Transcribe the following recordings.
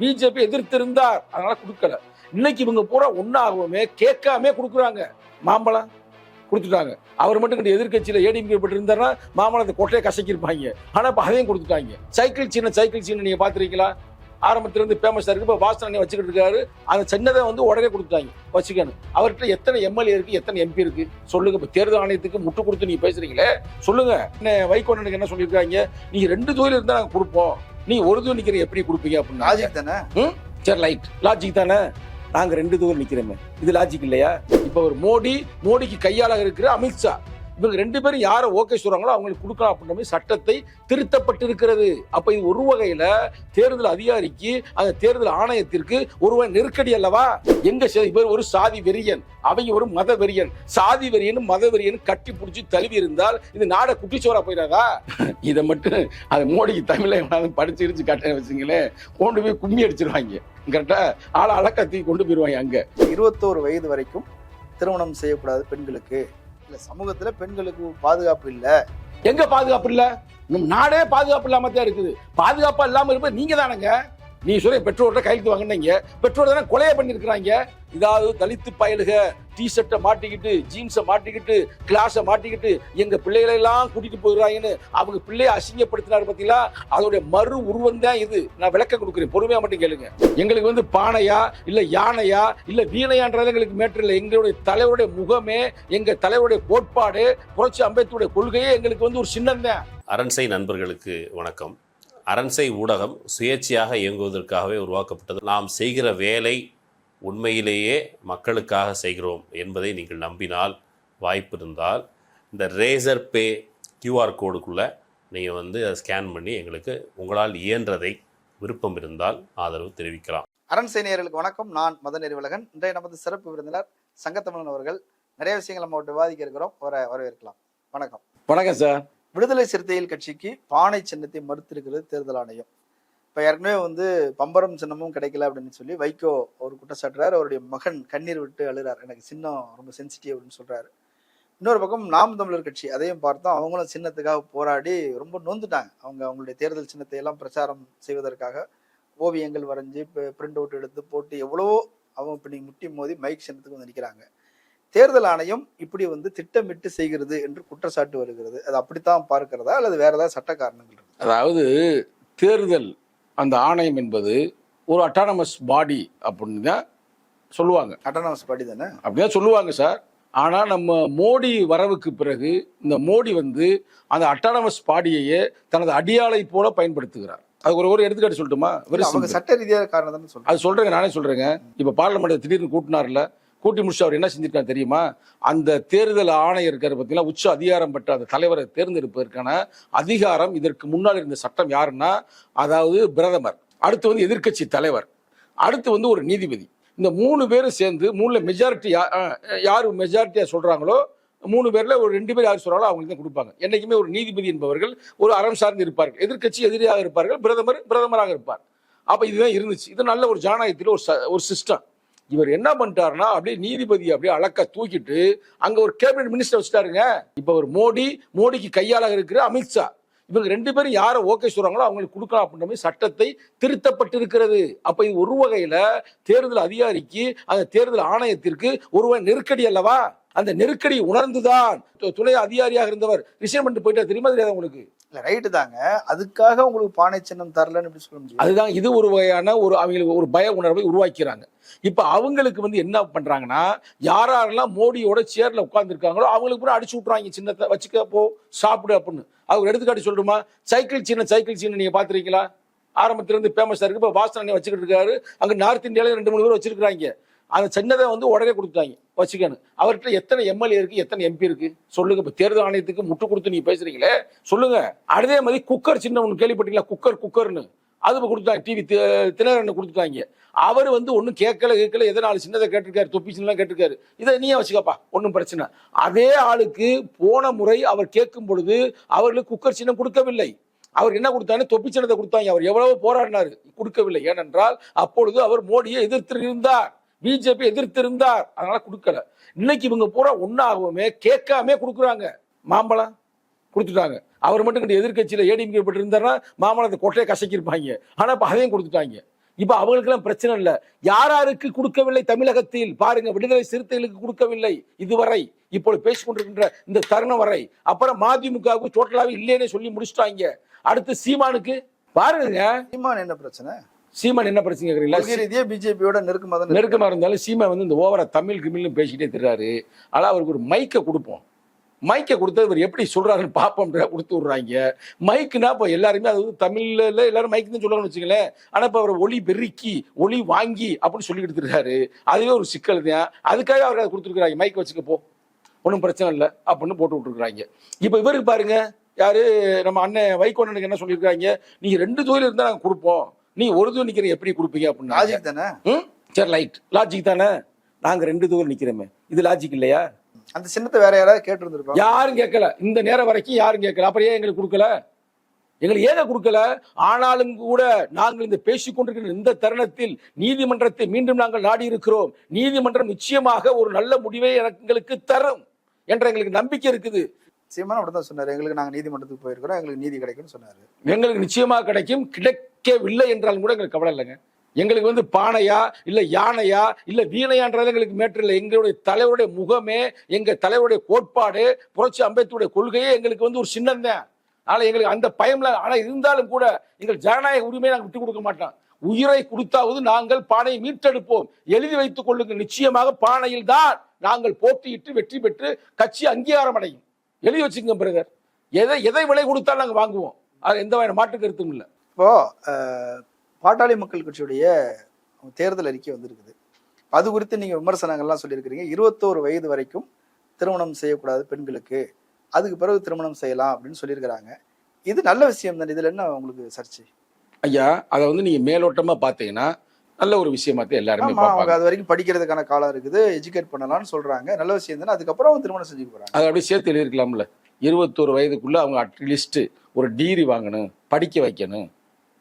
BJP எதிர்த்திருந்தார். அதனால கொடுக்கல. இன்னைக்கு இவங்க பூரா ஒன்னாகவுமே கேட்காம கொடுக்குறாங்க. மாம்பழம் கொடுத்துட்டாங்க. அவர் மட்டும் கிட்ட எதிர்கட்சியில ஏடிஎம்கே பட்டு இருந்தாருன்னா மாம்பழத்தை கொட்டையை கசக்கியிருப்பாங்க. ஆனால் இப்போ அதையும் கொடுத்துட்டாங்க. சைக்கிள் சின்ன சைக்கிள் சின்ன நீங்கள் பார்த்துருக்கீங்களா? ஆரம்பத்துல இருந்து ஃபேமஸா இருக்கு இப்ப வாசனை வச்சுக்கிட்டு இருக்காரு. அந்த சின்னதை வந்து உடனே கொடுத்துட்டாங்க. வச்சுக்கணும் அவர்கிட்ட எத்தனை எம்எல்ஏ இருக்கு எத்தனை எம்பி இருக்கு சொல்லுங்க. இப்ப தேர்தல் ஆணையத்துக்கு முட்டு கொடுத்து நீங்க பேசுறீங்களே சொல்லுங்க. என்ன வைகோண்டனுக்கு என்ன சொல்லியிருக்காங்க? நீங்க ரெண்டு தொழில் இருந்தா நாங்க கொடுப்போம். நீ ஒரு தொழில் நிக்கிற எப்படி கொடுப்பீங்க அப்படின்னா? லாஜிக் தானே? சரி லைட். லாஜிக் தானே? நாங்க ரெண்டு தூரம் நிக்கிறோமே. இது லாஜிக் இல்லையா? இப்ப ஒரு மோடி மோடிக்கு கையாளாக இருக்கிற அமித்ஷா. இவங்க ரெண்டு பேரும் யாரை ஓகே சொல்றாங்களோ அவங்களுக்கு கொடுக்கலாம் அப்படின்ற மாதிரி சட்டத்தை திருத்தப்பட்டிருக்கிறது. அப்ப இது ஒரு வகையில தேர்தல் அதிகாரிக்கு அந்த தேர்தல் ஆணையத்திற்கு ஒருவன் நெருக்கடி அல்லவா? எங்க பேர் ஒரு சாதி வெறியன் அவங்க ஒரு மத வெறியன். சாதி வெறியன் மத வெறியன் கட்டி பிடிச்சி தழுவி இருந்தால் இது நாட குட்டிச்சோரா போயிடாதா? இதை மட்டும் அது மோடிக்கு தமிழை எவனாவது படிச்சு இடிச்சு கட்ட வச்சுங்களேன் கொண்டு போய் கும்மி அடிச்சிருவாங்க. கரெக்டா ஆளை அழக்கத்தி கொண்டு போயிருவாங்க அங்க. இருபத்தோரு வயது வரைக்கும் திருமணம் செய்யக்கூடாது பெண்களுக்கு. இல்ல சமூகத்துல பெண்களுக்கு பாதுகாப்பு இல்ல. எங்க பாதுகாப்பு இல்ல? நாடே பாதுகாப்பு இல்லாம தான் இருக்குது. பாதுகாப்பா இல்லாம இருப்பது நீங்க தானங்க நீ சொல்லி பெற்றோர்கிட்ட கையெழுத்து வாங்கினீங்க. பெற்றோர் தானே கொலையை பண்ணியிருக்கிறாங்க. இதாவது தலித்து பயலுக டிஷர்ட்டை மாட்டிக்கிட்டு ஜீன்ஸை மாட்டிக்கிட்டு கிளாஸை மாட்டிக்கிட்டு எங்கள் பிள்ளைகளெல்லாம் எல்லாம் போயிடுறாங்கன்னு அவங்க பிள்ளையை அசிங்கப்படுத்தினாரு பார்த்தீங்களா? அதோடைய மறு உருவம் தான் இது. நான் விளக்க கொடுக்குறேன். பொறுமையாக மட்டும் கேளுங்க. எங்களுக்கு வந்து பானையா இல்லை யானையா இல்லை வீணையான்றது எங்களுக்கு மேட்டர் இல்லை. எங்களுடைய தலைவருடைய முகமே எங்கள் தலைவருடைய கோட்பாடு புரட்சி அம்பேத்கருடைய கொள்கையே எங்களுக்கு வந்து ஒரு சின்னம் தான் அரண்சை நண்பர்களுக்கு வணக்கம். அரண்சை ஊடகம் சுயேட்சையாக இயங்குவதற்காகவே உருவாக்கப்பட்டது. நாம் செய்கிற வேலை உண்மையிலேயே மக்களுக்காக செய்கிறோம் என்பதை நீங்கள் நம்பினால் வாய்ப்பு இருந்தால் இந்த ரேசர் பே கியூஆர் கோடுக்குள்ளே நீங்கள் வந்து அதை ஸ்கேன் பண்ணி எங்களுக்கு உங்களால் இயன்றதை விருப்பம் இருந்தால் ஆதரவு தெரிவிக்கலாம். அரண் நேயர்களுக்கு வணக்கம். நான் மத நெறிவலகன் இன்றைய நமது சிறப்பு விருந்தினர் சங்கத்தமிழன் அவர்கள். நிறைய விஷயங்கள் நம்ம விவாதிக்க இருக்கிறோம். வர வரவேற்கலாம். வணக்கம். வணக்கம் சார். விடுதலை சிறுத்தைகள் கட்சிக்கு பானை சின்னத்தை மறுத்திருக்கிறது தேர்தல் ஆணையம். இப்போ ஏற்கனவே வந்து பம்பரம் சின்னமும் கிடைக்கல அப்படின்னு சொல்லி வைகோ ஒரு குற்றச்சாட்டுறாரு அவருடைய மகன் கண்ணீர் விட்டு அழுறார். எனக்கு சின்னம் ரொம்ப சென்சிட்டிவ் அப்படின்னு சொல்றாரு. இன்னொரு பக்கம் நாம் தமிழர் கட்சி அதையும் பார்த்தோம். அவங்களும் சின்னத்துக்காக போராடி ரொம்ப நொந்துட்டாங்க. அவங்க அவங்களுடைய தேர்தல் சின்னத்தை எல்லாம் பிரச்சாரம் செய்வதற்காக ஓவியங்கள் வரைஞ்சி பிரிண்ட் அவுட் எடுத்து போட்டு எவ்வளவோ அவங்க இப்ப நீங்கள் முட்டி மோதி மைக் சின்னத்துக்கு வந்து நிற்கிறாங்க தேர்தல் ஆணையம் இப்படி வந்து திட்டமிட்டு செய்கிறது என்று குற்றச்சாட்டு வருகிறது. அது அப்படித்தான் பார்க்கிறதா? அல்லது வேற ஏதாவது சட்ட காரணங்கள் அதாவது தேர்தல் அந்த ஆணையம் என்பது ஒரு அட்டானமஸ் பாடி அப்படின்னு தான் சொல்லுவாங்க. அட்டானமஸ் படி தானே? அப்படிதான் சொல்லுவாங்க சார். ஆனா நம்ம மோடி வரவுக்கு பிறகு இந்த மோடி வந்து அந்த அட்டானமஸ் பாடியையே தனது அடியாளை போல பயன்படுத்துகிறார். அது ஒரு ஒரு எடுத்துக்காட்டு சொல்லட்டுமா. சட்ட ரீதியான காரணம் தானே சொல்றாங்க. அது சொல்றேங்க நானே சொல்றேங்க. இப்ப பார்லமெண்ட் திடீர்னு கூட்டினார்ல கூட்டி முடிச்சு அவர் என்ன செஞ்சிருக்காரு தெரியுமா? அந்த தேர்தல் ஆணையர் இருக்காரு பார்த்தீங்கன்னா உச்ச அதிகாரம் பெற்ற அந்த தலைவரை தேர்ந்தெடுப்பதற்கான அதிகாரம் இதற்கு முன்னால் இருந்த சட்டம் யாருன்னா? அதாவது பிரதமர். அடுத்து வந்து எதிர்க்கட்சி தலைவர். அடுத்து வந்து ஒரு நீதிபதி. இந்த மூணு பேரும் சேர்ந்து மூணுல மெஜாரிட்டி யார் மெஜாரிட்டியாக சொல்கிறாங்களோ மூணு பேரில் ஒரு ரெண்டு பேர் யார் சொல்கிறாங்களோ அவங்களுக்கு தான் கொடுப்பாங்க. என்றைக்குமே ஒரு நீதிபதி என்பவர்கள் ஒரு அறம் சார்ந்து இருப்பார்கள். எதிர்கட்சி எதிரியாக இருப்பார்கள் பிரதமர் பிரதமராக இருப்பார். அப்போ இதுதான் இருந்துச்சு. இது நல்ல ஒரு ஜனநாயகத்தில் ஒரு ச- ஒரு சிஸ்டம் இவர் என்ன பண்ணிட்டாருன்னா அப்படியே நீதிபதி அப்படியே அழக்க தூக்கிட்டு அங்க ஒரு கேபினட் மினிஸ்டர் வச்சுட்டாருங்க. இப்ப ஒரு மோடி மோடிக்கு கையாளாக இருக்கிற அமித்ஷா இவங்க ரெண்டு பேரும் யாரை ஓகே சொல்றாங்களோ அவங்களுக்கு கொடுக்கலாம் அப்படின்ற மாதிரி சட்டத்தை திருத்தப்பட்டிருக்கிறது. அப்ப இது ஒரு வகையில தேர்தல் அதிகாரிக்கு அந்த தேர்தல் ஆணையத்திற்கு ஒருவன் நெருக்கடி அல்லவா? அந்த நெருக்கடி உணர்ந்துதான் துணை அதிகாரியாக இருந்தவர். ரிசைன் பண்ணிட்டு போயிட்டா தெரியுமா தெரியாது உங்களுக்கு? இல்ல ரைட்டு தாங்க. அதுக்காக உங்களுக்கு பானை சின்னம் தரலன்னு எப்படி சொல்ல முடியும்? அதுதான் இது ஒரு வகையான ஒரு அவங்களுக்கு ஒரு பய உணர்வை உருவாக்கிறாங்க. இப்ப அவங்களுக்கு வந்து என்ன பண்றாங்கன்னா யார் யாரெல்லாம் மோடியோட சேர்ல உட்காந்துருக்காங்களோ அவங்களுக்கு கூட அடிச்சு விட்றாங்க சின்னத்தை வச்சுக்க போ சாப்பிடு அப்படின்னு. அவங்க எடுத்துக்காட்டி எடுத்துக்காட்டு சைக்கிள் சின்ன சைக்கிள் சின்ன நீங்க பாத்திருக்கீங்களா ஆரம்பத்துல இருந்து இருக்குது இருக்கு இப்ப வாசனை வச்சுக்கிட்டு இருக்காரு. அங்க நார்த் இந்தியால ரெண்டு மூணு பேர் வச்சிருக்காங்க அந்த சின்னதை வந்து உடனே கொடுத்தாங்க வச்சுக்கணும் அவர்கிட்ட எத்தனை எம்எல்ஏ இருக்கு எத்தனை எம்பி இருக்கு? சொல்லுங்க. இப்ப தேர்தல் ஆணையத்துக்கு முட்டு கொடுத்து நீங்க பேசுறீங்களே சொல்லுங்க. அதே மாதிரி குக்கர் சின்ன ஒன்று கேள்விப்பட்டீங்களா? குக்கர் குக்கர்னு. அது கொடுத்தாங்க டிவி தினகரன் கொடுத்துட்டாங்க. அவர் வந்து ஒன்றும் கேட்கல கேட்கல. எதனால சின்னதை கேட்டிருக்காரு தொப்பி சின்னலாம் கேட்டிருக்காரு. இதை நீயே வச்சுக்கப்பா? ஒன்றும் பிரச்சனை. அதே ஆளுக்கு போன முறை அவர் கேட்கும் பொழுது அவர்களுக்கு குக்கர் சின்னம் கொடுக்கவில்லை. அவர் என்ன கொடுத்தாரு தொப்பி சின்னத்தை கொடுத்தாங்க. அவர் எவ்வளவு போராடினார். கொடுக்கவில்லை. ஏனென்றால் அப்பொழுது அவர் மோடியை எதிர்த்திருந்தார். பிஜேபி எதிர்த்திருந்தார். அதனால கொடுக்கல. இன்னைக்கு இவங்க பூரா ஒன்னாகவுமே கேட்காம கொடுக்குறாங்க. மாம்பழம் கொடுத்துட்டாங்க. அவர் மட்டும் கிட்ட எதிர்கட்சியில் ஏடிஎம்கே பட்டு இருந்தாருன்னா மாம்பழத்தை கொட்டையை கசக்கியிருப்பாங்க. ஆனா இப்போ அதையும் கொடுத்துட்டாங்க. இப்ப அவங்களுக்கெல்லாம் பிரச்சனை இல்லை. யார் யாருக்கு கொடுக்கவில்லை தமிழகத்தில்? பாருங்க விடுதலை சிறுத்தைகளுக்கு கொடுக்கவில்லை இதுவரை. இப்போது பேசிக்கொண்டிருக்கின்ற இந்த தருணம் வரை. அப்புறம் மதிமுகவுக்கு டோட்டலாகவே இல்லைன்னு சொல்லி முடிச்சிட்டாங்க. அடுத்து சீமானுக்கு? பாருங்க. சீமான் என்ன பிரச்சனை? சீமான் என்ன பிரச்சனை கொள்கை கேக்குறீங்களா ரீதியா பிஜேபியோட நெருக்கமா தான் இருக்காரு. நெருக்கமா இருந்தாலும் சீமா வந்து இந்த ஓவரா தமிழ் கிமிழ்னு பேசிக்கிட்டே திர்றாரு. ஆனா அவருக்கு ஒரு மைக்கை கொடுப்போம். மைக்கை கொடுத்து இவர் எப்படி சொல்றாருன்னு பார்ப்போம் கொடுத்து விடுறாங்க. மைக்குனா இப்போ எல்லாருமே அது வந்து தமிழ்ல எல்லாரும் மைக்கு தான் சொல்லுவாங்கன்னு வச்சுங்களேன் ஆனா இப்போ அவர் ஒளி பெருக்கி ஒளி வாங்கி அப்படின்னு சொல்லிக்கிட்டு இருக்காரு அதுவே ஒரு சிக்கல் தான். அதுக்காக அவர் அதை கொடுத்துருக்காங்க மைக் வச்சுக்க போ. ஒன்றும் பிரச்சனை இல்லை அப்படின்னு போட்டு விட்டுருக்காங்க இப்போ இவருக்கு பாருங்க. யாரு? நம்ம அண்ணன் வைகோண்ணனுக்கு என்ன சொல்லியிருக்காங்க? நீங்க ரெண்டு தொழில் இருந்தா நாங்க கொடுப்போம். நீ ஒரு தொழில் நிக்கிற எப்படி கொடுப்பீங்க அப்படின்னு லாஜிக் தானே? சரி லைட் லாஜிக் தானே? நாங்க ரெண்டு தூரம் நிக்கிறோமே. இது லாஜிக் இல்லையா? அந்த சின்னத்தை வேற யாராவது கேட்டு இருந்திருப்பாங்க யாரும் கேட்கல. இந்த நேரம் வரைக்கும் யாரும் கேட்கல. அப்புறம் ஏன் எங்களுக்கு கொடுக்கல? எங்களுக்கு ஏங்க கொடுக்கல? ஆனாலும் கூட நாங்கள் இந்த பேசிக் கொண்டிருக்கிற இந்த தருணத்தில் நீதிமன்றத்தை மீண்டும் நாங்கள் நாடி இருக்கிறோம். நீதிமன்றம் நிச்சயமாக ஒரு நல்ல முடிவை எங்களுக்கு தரும் என்ற எங்களுக்கு நம்பிக்கை இருக்குது. சீமான் அப்படிதான் சொன்னாரு. எங்களுக்கு நாங்க நீதிமன்றத்துக்கு போயிருக்கிறோம். எங்களுக்கு நீதி கிடைக்கும்னு சொன்னாரு. எங்களுக்கு நிச்சயமாக கிடைக்கும். கிடைக்கவில்லை என்றாலும் கூட எங்களுக்கு கவலை இல்லைங்க. எங்களுக்கு வந்து பானையா இல்ல யானையா இல்ல வீணையான்றது எங்களுக்கு மேட்டர் இல்லை. எங்களுடைய தலைவருடைய முகமே எங்க தலைவருடைய கோட்பாடு புரட்சி அம்பேத்கருடைய கொள்கையே எங்களுக்கு வந்து ஒரு சின்னம் தான். ஆனால் எங்களுக்கு அந்த பயம்ல ஆனால் இருந்தாலும் கூட எங்கள் ஜனநாயக உரிமையை நாங்கள் விட்டு கொடுக்க மாட்டோம். உயிரை கொடுத்தாவது நாங்கள் பானையை மீட்டெடுப்போம். எழுதி வைத்துக் கொள்ளுங்கள். நிச்சயமாக பானையில் தான் நாங்கள் போட்டியிட்டு வெற்றி பெற்று கட்சி அங்கீகாரம் அடையும். எழுதி வச்சுங்க பிரதர். எதை எதை விலை கொடுத்தாலும் நாங்கள் வாங்குவோம். அது எந்த வகையான மாற்று கருத்தும் இல்லை. இப்போ பாட்டாளி மக்கள் கட்சியுடைய தேர்தல் அறிக்கை வந்திருக்குது. அது குறித்து நீங்க விமர்சனங்கள்லாம் சொல்லியிருக்கிறீங்க. இருபத்தோரு வயது வரைக்கும் திருமணம் செய்யக்கூடாது பெண்களுக்கு. அதுக்கு பிறகு திருமணம் செய்யலாம் அப்படின்னு சொல்லியிருக்கிறாங்க. இது நல்ல விஷயம் தானே? இதுல என்ன உங்களுக்கு சர்ச்சை? ஐயா அதை வந்து நீங்க மேலோட்டமா பார்த்தீங்கன்னா நல்ல ஒரு விஷயமா தான் எல்லாருமே அவங்க பார்ப்பாங்க. அது வரைக்கும் படிக்கிறதுக்கான காலம் இருக்குது. எஜுகேட் பண்ணலாம்னு சொல்றாங்க. நல்ல விஷயம் தானே? அதுக்கப்புறம் அவங்க திருமணம் செஞ்சுக்க போறாங்க. அதை அப்படியே சேர்த்து எழுதிருக்கலாம்ல இருபத்தோரு வயதுக்குள்ள அவங்க அட்லீஸ்ட் ஒரு டிகிரி வாங்கணும் படிக்க வைக்கணும்.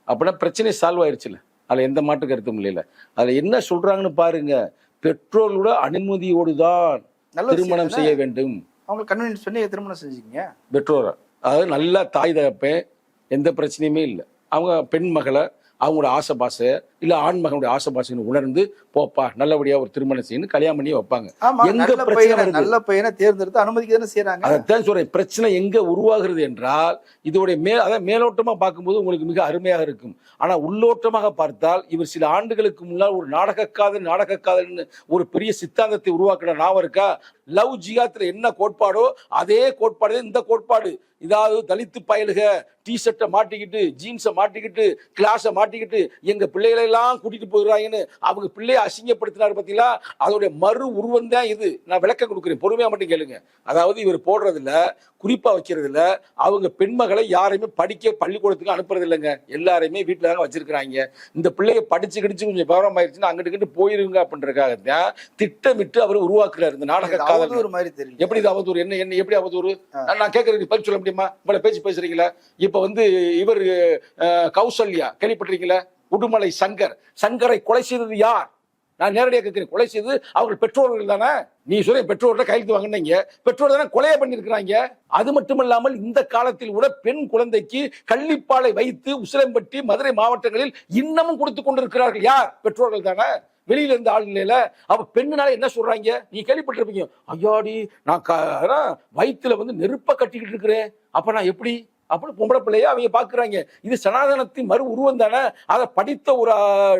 அப்படின்னா பிரச்சனை சால்வ் ஆயிருச்சுல அதுல எந்த மாற்று கருத்தும் இல்லைல்ல. அதுல என்ன சொல்றாங்கன்னு பாருங்க. பெற்றோர்களோட அனுமதியோடு தான் திருமணம்? செய்ய வேண்டும். அவங்களுக்கு கன்வீனியன்ஸ் பண்ணி திருமணம் செஞ்சுக்கீங்க? பெற்றோரை. அதாவது நல்ல தாய் தகப்பன். எந்த பிரச்சனையுமே இல்லை. அவங்க பெண் மகளை அவங்களோட ஆசை பாசை இல்ல ஆண் மகனுடைய ஆசை பாசைன்னு உணர்ந்து போப்பா நல்லபடியா ஒரு திருமணம் செய்யணும் கல்யாணம் பண்ணி வைப்பாங்க. எங்க பிரச்சனை? நல்ல பையனை தேர்ந்தெடுத்து அனுமதிக்க தானே செய்யறாங்க அதைத்தான் சொல்றேன் பிரச்சனை எங்க உருவாகிறது என்றால் இதோடைய மே அதான் மேலோட்டமா பார்க்கும்போது உங்களுக்கு மிக அருமையாக இருக்கும். ஆனா உள்ளோட்டமாக பார்த்தால் இவர் சில ஆண்டுகளுக்கு முன்னால் ஒரு நாடகக்காதல் நாடகக்காதல்னு ஒரு பெரிய சித்தாந்தத்தை உருவாக்கின ஞாபகம் இருக்கா? லவ் ஜிகாத்துல என்ன கோட்பாடோ அதே கோட்பாடு இந்த கோட்பாடு. இதாவது தலித்து பயலுக டி ஷர்ட்டை மாட்டிக்கிட்டு ஜீன்ஸை மாட்டிக்கிட்டு கிளாஸை மாட்டிக்கிட்டு எங்க பிள்ளைகளெல்லாம் கூட்டிகிட்டு கூட்டிட்டு போயிடுறாங்கன்னு அவங்க பிள்ளையை அசிங்கப்படுத்தினார் பார்த்தீங்களா அதோடைய மறு உருவம் தான் இது. நான் விளக்கம் கொடுக்குறேன். பொறுமையாக மட்டும் கேளுங்க. அதாவது இவர் போடுறதுல குறிப்பாக வைக்கிறதுல அவங்க பெண்மகளை யாரையுமே படிக்க பள்ளிக்கூடத்துக்கு அனுப்புறதில்லைங்க. எல்லாரையுமே வீட்டில் தாங்க வச்சிருக்கிறாங்க. இந்த பிள்ளைய படிச்சு கிடிச்சு கொஞ்சம் விவரம் ஆயிடுச்சுன்னா அங்கிட்டு இங்கிட்டு போயிருங்க அப்படின்றதுக்காக தான் திட்டமிட்டு அவர் உருவாக்குறாரு இந்த நாடக காதல் ஒரு மாதிரி தெரியும் எப்படி இது அவதூறு? என்ன என்ன எப்படி அவதூறு? நான் கேட்கறதுக்கு பதில் சொல்ல முடியுமா? இவ்வளவு பேச்சு பேசுறீங்களா. இப்ப வந்து இவர் கௌசல்யா கேள்விப்பட்டிருக்கீங்களா? உடுமலை சங்கர். சங்கரை கொலை செய்தது யார்? நான் நேரடியாக கேட்கிறேன் கொலை செய்தது அவர்கள் பெற்றோர்கள் தானே? நீ சொல்ற பெற்றோர்கிட்ட கையெழுத்து வாங்கினீங்க. பெற்றோர் தானே கொலையை பண்ணிருக்கிறாங்க அது மட்டுமல்லாமல் இந்த காலத்தில் கூட பெண் குழந்தைக்கு கள்ளிப்பாலை வைத்து உசிலம்பட்டி மதுரை மாவட்டங்களில் இன்னமும் கொடுத்து கொண்டிருக்கிறார்கள். யார்? பெற்றோர்கள் தானே? வெளியில இருந்து ஆள் இல்லையில அப்ப பெண்ணுனால என்ன சொல்றாங்க? நீ கேள்விப்பட்டிருப்பீங்க. ஐயாடி நான் வயித்துல வந்து நெருப்ப கட்டிக்கிட்டு இருக்கிறேன். அப்ப நான் எப்படி? அப்படின்னு பொம்பளை பிள்ளைய அவங்க பாக்குறாங்க. இது சனாதனத்தின் மறு உருவம் தானே? அதை படித்த ஒரு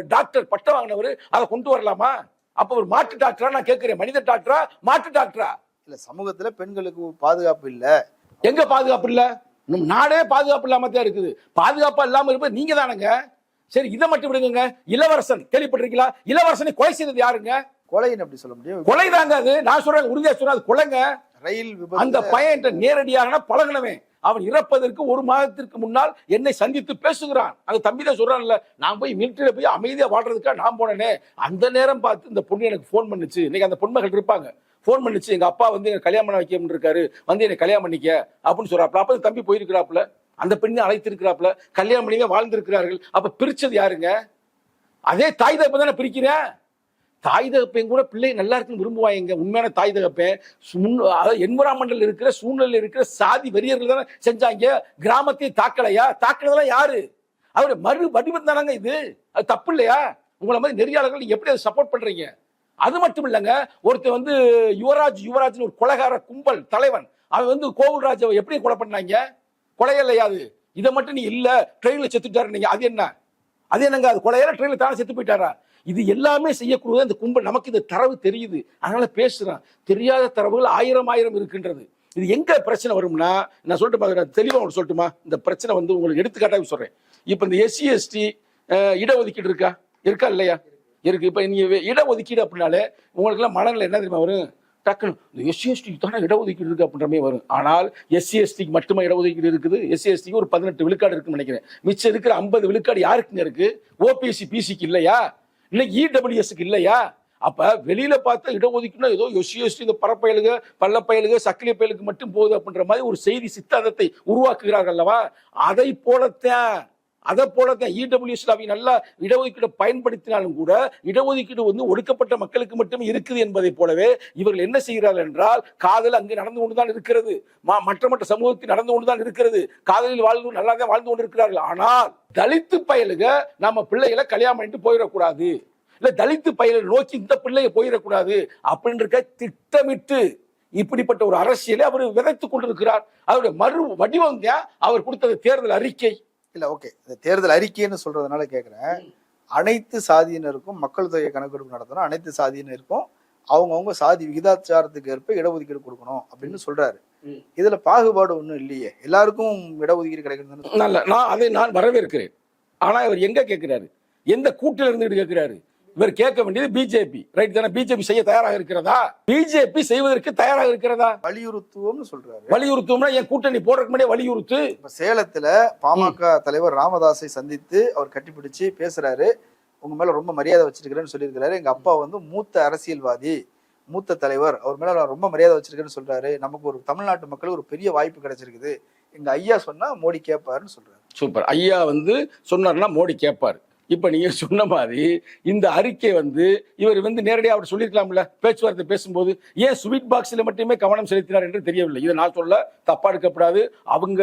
டாக்டர் பட்டம் வாங்கினவர் அதை கொண்டு வரலாமா? அப்ப ஒரு மாட்டு டாக்டரா நான் கேட்கிறேன். மனித டாக்டரா? மாட்டு டாக்டரா? இல்ல சமூகத்துல பெண்களுக்கு பாதுகாப்பு இல்ல. எங்க பாதுகாப்பு இல்ல? நாடே பாதுகாப்பு இல்லாம தான் இருக்குது. பாதுகாப்பா இல்லாம இருப்பது நீங்க தானுங்க சரி இதை மட்டும் விடுங்க இளவரசன் கேள்விப்பட்டிருக்கீங்களா? இளவரசனை கொலை செய்தது யாருங்க? கொலைன்னு எப்படி சொல்ல முடியும் கொலைதாங்க அது. நான் சொல்றேன் உறுதியா சொல்றேன் அது கொலைங்க. ரயில் அந்த விபத்து பையன் நேரடியாக பழகினவன். அவன் இறப்பதற்கு ஒரு மாதத்திற்கு முன்னால் என்னை சந்தித்து பேசுகிறான். அந்த தம்பி தான் சொல்றான்ல நான் போய் மிலிட்டரியில போய் அமைதியா வாழ்றதுக்காக நான் போனேனே. அந்த நேரம் பார்த்து இந்த பொண்ணு எனக்கு ஃபோன் பண்ணுச்சு. இன்னைக்கு அந்த பொன்மகள் இருப்பாங்க. ஃபோன் பண்ணுச்சு எங்க அப்பா வந்து எனக்கு கல்யாணம் பண்ண வைக்க இருக்காரு வந்து என்னை கல்யாணம் பண்ணிக்க அப்படின்னு சொல்றாப்ல அப்ப தம்பி போயிருக்கிறாப்ல அந்த பெண்ணை அழைத்திருக்கிறாப்ல கல்யாணம் பண்ணி வாழ்ந்திருக்கிறார்கள். அப்ப பிரிச்சது யாருங்க? அதே தாய் தகப்ப தானே பிரிக்கிறேன் தாய் தகப்பையும் கூட பிள்ளை நல்லா இருக்குன்னு விரும்புவாங்க உண்மையான தாய் தகப்பன் என்விரான்மெண்டல் இருக்கிற சூழ்நிலையில் இருக்கிற சாதி வெறியர்கள் தானே செஞ்சாங்க. கிராமத்தை தாக்கலையா? தாக்கினதெல்லாம் யாரு? அவருடைய மறு வடிவம் தானாங்க இது. அது தப்பு இல்லையா? உங்களை மாதிரி நெறியாளர்கள் நீங்கள் எப்படி அதை சப்போர்ட் பண்றீங்க? அது மட்டும் இல்லைங்க. ஒருத்தன் வந்து யுவராஜ் யுவராஜ்னு ஒரு கொலைகார கும்பல் தலைவன். அவன் வந்து கோகுல்ராஜை எப்படி கொலை பண்ணாங்க? கொலை இல்லையா அது? இதை மட்டும் நீ இல்ல ட்ரெயின்ல செத்துட்டாரு நீங்க. அது என்ன? அது என்னங்க? அது கொலையால ட்ரெயின்ல தானே செத்து போயிட்டாரா? இது எல்லாமே செய்யக்கூடிய இந்த கும்பல் நமக்கு இந்த தரவு தெரியுது. அதனால பேசுறான். தெரியாத தரவுகள் ஆயிரம் ஆயிரம் இருக்கின்றது. இது எங்க பிரச்சனை வரும்னா நான் சொல்லிட்டு பாக்குறேன் தெளிவா உங்களுக்கு சொல்லட்டுமா? இந்த பிரச்சனை வந்து உங்களுக்கு எடுத்துக்காட்டாக சொல்றேன். இப்போ இந்த எஸ்சி எஸ்டி இடஒதுக்கீடு இருக்கா? இருக்கா இல்லையா? இருக்கு. இப்போ நீங்க இடஒதுக்கீடு அப்படின்னாலே உங்களுக்கு எல்லாம் மனநிலை என்ன தெரியுமா வரும்? டக்குனு இந்த எஸ்சி எஸ்டிக்கு தானே இடஒதுக்கீடு இருக்கு அப்படின்ற மாதிரி வரும். ஆனால் எஸ்சி எஸ்டிக்கு மட்டுமே இடஒதுக்கீடு இருக்குது. எஸ்சி எஸ்டிக்கு ஒரு பதினெட்டு விழுக்காடு இருக்குன்னு நினைக்கிறேன். மிச்சம் இருக்கிற ஐம்பது விழுக்காடு யாருக்குங்க இருக்கு? ஓபிஎஸ்சி பிசிக்கு இல்லையா? இல்லை இடபிள்யூஎஸ்க்கு இல்லையா? அப்ப வெளியில பார்த்தா இடஒதுக்கீடுனா ஏதோ எஸ்சி எஸ்டி இந்த பரப்பயலுக பள்ளப்பயலுக சக்கிலிய பயலுக்கு மட்டும் போகுது அப்படின்ற மாதிரி ஒரு செய்தி சித்தாந்தத்தை உருவாக்குகிறார்கள் அல்லவா? அதை போலத்தான். அதை போலத்தான் இடபிள்யூஎஸ் அவங்க நல்லா இடஒதுக்கீடு பயன்படுத்தினாலும் கூட இடஒதுக்கீடு வந்து ஒடுக்கப்பட்ட மக்களுக்கு மட்டும் இருக்குது என்பதை போலவே இவர்கள் என்ன செய்கிறார்கள் என்றால் காதல் அங்கு நடந்து கொண்டுதான் இருக்கிறது. மா- மற்ற மற்ற சமூகத்தில் நடந்து கொண்டுதான் இருக்கிறது. காதலில் வாழ்ந்து நல்லா தான் வாழ்ந்து கொண்டிருக்கிறார்கள். ஆனால் தலித்து பயலுக நம்ம பிள்ளைகளை கல்யாணம் பண்ணிட்டு போயிடக்கூடாது. இல்ல தலித்து பயலை நோக்கி இந்த பிள்ளையை போயிடக்கூடாது அப்படின்ற திட்டமிட்டு இப்படிப்பட்ட ஒரு அரசியலை அவர் விதைத்துக் கொண்டிருக்கிறார். அவருடைய மறு வடிவம் தான் அவர் கொடுத்தது தேர்தல் அறிக்கை. இல்ல ஓகே இந்த தேர்தல் அறிக்கைன்னு சொல்றதுனால கேக்குறேன். அனைத்து சாதியினருக்கும் மக்கள் தொகை கணக்கெடுப்பு நடத்தணும். அனைத்து சாதியினருக்கும் அவங்கவுங்க சாதி விகிதாச்சாரத்துக்கு ஏற்ப இடஒதுக்கீடு கொடுக்கணும் அப்படின்னு சொல்றாரு. இதுல பாகுபாடு ஒண்ணும் இல்லையே. எல்லாருக்கும் இடஒதுக்கீடு கிடைக்கணும் நல்ல நான் அதை நான் வரவேற்கிறேன். ஆனா இவர் எங்க கேட்கிறாரு எந்த கூட்டில இருந்துட்டு கேட்கிறாரு இவர் கேட்க வேண்டியது பிஜேபி ரைட் தானே? பிஜேபி செய்ய தயாராக இருக்கிறதா? பிஜேபி செய்வதற்கு தயாராக இருக்கிறதா? வலியுறுத்துவோம்னு சொல்றாரு. வலியுறுத்தும்னா என் கூட்டணி போடுறதுக்கு முன்னாடியே வலியுறுத்து? இப்ப சேலத்துல பாமக தலைவர் ராமதாஸை சந்தித்து அவர் கட்டிப்பிடிச்சு பேசுறாரு. உங்க மேல ரொம்ப மரியாதை வச்சிருக்கிறேன்னு சொல்லியிருக்கிறாரு. எங்க அப்பா வந்து மூத்த அரசியல்வாதி மூத்த தலைவர். அவர் மேல நான் ரொம்ப மரியாதை வச்சிருக்கேன்னு சொல்றாரு. நமக்கு ஒரு தமிழ்நாட்டு மக்களுக்கு ஒரு பெரிய வாய்ப்பு கிடைச்சிருக்குது. எங்க ஐயா சொன்னா மோடி கேட்பாருன்னு சொல்றாரு. சூப்பர். ஐயா வந்து சொன்னார்னா மோடி கேட்பாரு. இப்போ நீங்கள் சொன்ன மாதிரி இந்த அறிக்கை வந்து இவர் வந்து நேரடியாக அவர் சொல்லியிருக்கலாம்ல பேச்சுவார்த்தை பேசும்போது ஏன் ஸ்வீட் பாக்ஸில் மட்டுமே கவனம் செலுத்தினார் என்று தெரியவில்லை. இதை நான் சொல்ல தப்பாக எடுக்கப்படாது. அவங்க